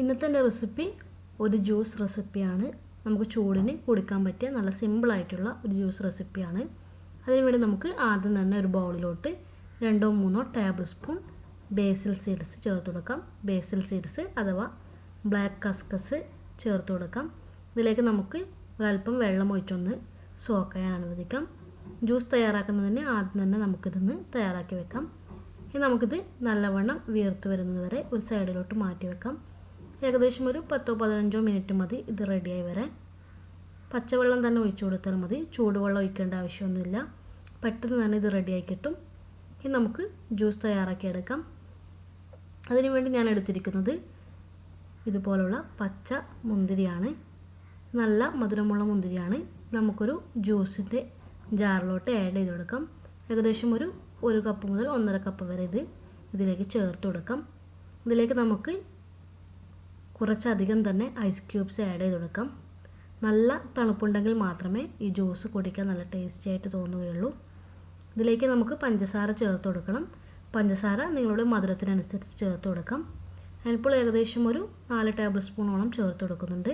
ഇന്നത്തെ എന്റെ റെസിപ്പി ഒരു ജ്യൂസ് റെസിപ്പിയാണ് നമുക്ക് ചൂടിന് കൊടുക്കാൻ പറ്റിയ നല്ല സിമ്പിളായിട്ടുള്ള ഒരു ജ്യൂസ് റെസിപ്പിയാണ് അതിനുവേണ്ടി നമുക്ക് ആദ്യം തന്നെ ഒരു ബൗളിലോട്ട് രണ്ടോ മൂന്നോ ടേബിൾ സ്പൂൺ ബേസിൽ സീഡ്സ് ചേർത്ത് കൊടുക്കാം. ബേസിൽ സീഡ്സ് അഥവാ ബ്ലാക്ക് കസ്കസ് ചേർത്ത് കൊടുക്കാം. ഇതിലേക്ക് നമുക്ക് ഒരല്പം വെള്ളം ഒഴിച്ചൊന്ന് സോക്ക് ചെയ്യാൻ അനുവദിക്കാം. ജ്യൂസ് തയ്യാറാക്കുന്നതിന് ആദ്യം തന്നെ നമുക്കിതൊന്ന് തയ്യാറാക്കി വെക്കാം. ഇനി നമുക്കിത് നല്ലവണ്ണം വീർത്ത് വരുന്നത് വരെ ഒരു സൈഡിലോട്ട് മാറ്റി വെക്കാം. ഏകദേശം ഒരു പത്തോ പതിനഞ്ചോ മിനിറ്റ് മതി. ഇത് റെഡിയായി വരാൻ. പച്ചവെള്ളം തന്നെ ഒഴിച്ചു കൊടുത്താൽ മതി. ചൂടുവെള്ളം ഒഴിക്കേണ്ട ആവശ്യമൊന്നുമില്ല. പെട്ടെന്ന് തന്നെ ഇത് റെഡിയായി കിട്ടും. ഇനി നമുക്ക് ജ്യൂസ് തയ്യാറാക്കിയെടുക്കാം അതിനുവേണ്ടി ഞാൻ എടുത്തിരിക്കുന്നത് ഇതുപോലുള്ള പച്ച മുന്തിരിയാണ്. നല്ല മധുരമുള്ള മുന്തിരിയാണ്. നമുക്കൊരു ജ്യൂസിന്റെ ജാറിലോട്ട് ആഡ് ചെയ്ത് കൊടുക്കാം. ഏകദേശം ഒരു ഒരു കപ്പ് മുതൽ ഒന്നര കപ്പ് വരെ ഇത് ഇതിലേക്ക് ചേർത്ത് കൊടുക്കാം. ഇതിലേക്ക് നമുക്ക് കുറച്ചധികം തന്നെ ഐസ് ക്യൂബ്സ് ആഡ് ചെയ്ത് കൊടുക്കാം. നല്ല തണുപ്പുണ്ടെങ്കിൽ മാത്രമേ ഈ ജ്യൂസ് കുടിക്കാൻ നല്ല ടേസ്റ്റി ആയിട്ട് തോന്നുകയുള്ളൂ. ഇതിലേക്ക് നമുക്ക് പഞ്ചസാര ചേർത്ത് കൊടുക്കണം. പഞ്ചസാര നിങ്ങളുടെ മധുരത്തിനനുസരിച്ച് ചേർത്ത് കൊടുക്കാം. ഞാനിപ്പോൾ ഏകദേശം ഒരു നാല് ടേബിൾ സ്പൂണോളം ചേർത്ത് കൊടുക്കുന്നുണ്ട്.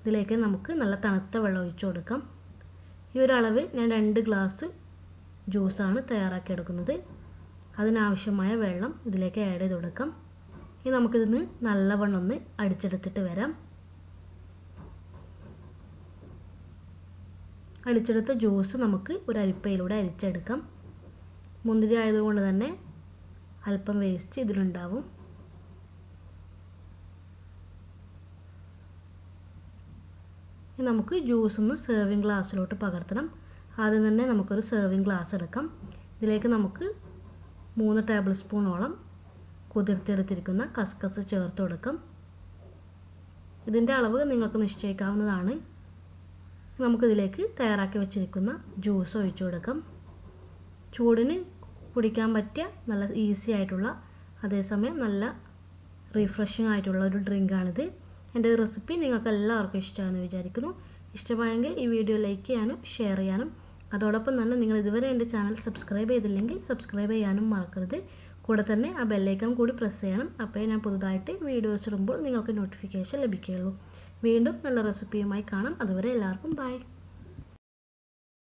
ഇതിലേക്ക് നമുക്ക് നല്ല തണുത്ത വെള്ളം ഒഴിച്ചു കൊടുക്കാം. ഈ ഒരു അളവിൽ ഞാൻ രണ്ട് ഗ്ലാസ് ജ്യൂസാണ് തയ്യാറാക്കിയെടുക്കുന്നത് അതിനാവശ്യമായ വെള്ളം ഇതിലേക്ക് ആഡ് ചെയ്ത് കൊടുക്കാം. ഇനി നമുക്കിതിന്ന് നല്ലവണ്ണം ഒന്ന് അടിച്ചെടുത്തിട്ട് വരാം. അടിച്ചെടുത്ത ജ്യൂസ് നമുക്ക് ഒരു അരിപ്പയിലൂടെ അരിച്ചെടുക്കാം. മുന്തിരി ആയതുകൊണ്ട് തന്നെ അല്പം വേസ്റ്റ് ഇതിലുണ്ടാവും. നമുക്ക് ജ്യൂസ് ഒന്ന് സെർവിങ് ഗ്ലാസ്സിലോട്ട് പകർത്തണം. ആദ്യം തന്നെ നമുക്കൊരു സെർവിങ് ഗ്ലാസ് എടുക്കാം. ഇതിലേക്ക് നമുക്ക് മൂന്ന് ടേബിൾ സ്പൂണോളം കുതിർത്തിയെടുത്തിരിക്കുന്ന കസ്കസ് ചേർത്ത് കൊടുക്കും. ഇതിന്റെ അളവ് നിങ്ങൾക്ക് നിശ്ചയിക്കാവുന്നതാണ്. നമുക്കിതിലേക്ക് തയ്യാറാക്കി വെച്ചിരിക്കുന്ന ജ്യൂസ് ഒഴിച്ചു കൊടുക്കും. ചൂടിന് കുടിക്കാൻ പറ്റിയ നല്ല ഈസി ആയിട്ടുള്ള അതേസമയം നല്ല റീഫ്രഷിംഗ് ആയിട്ടുള്ള ഒരു ഡ്രിങ്കാണിത്. എന്റെ റെസിപ്പി നിങ്ങൾക്ക് എല്ലാവർക്കും ഇഷ്ടമാണെന്ന് വിചാരിക്കുന്നു. ഇഷ്ടമായെങ്കിൽ ഈ വീഡിയോ ലൈക്ക് ചെയ്യാനും ഷെയർ ചെയ്യാനും അതോടൊപ്പം തന്നെ നിങ്ങൾ ഇതുവരെ എന്റെ ചാനൽ സബ്സ്ക്രൈബ് ചെയ്തില്ലെങ്കിൽ സബ്സ്ക്രൈബ് ചെയ്യാനും മറക്കരുത്. കൂടെ തന്നെ ആ ബെല്ലൈക്കൺ കൂടി പ്രസ് ചെയ്യണം. അപ്പോൾ ഞാൻ പുതുതായിട്ട് വീഡിയോസ് ഇടുമ്പോൾ നിങ്ങൾക്ക് നോട്ടിഫിക്കേഷൻ ലഭിക്കുകയുള്ളൂ. വീണ്ടും നല്ല റെസിപ്പിയുമായി കാണാം. അതുവരെ എല്ലാവർക്കും ബൈ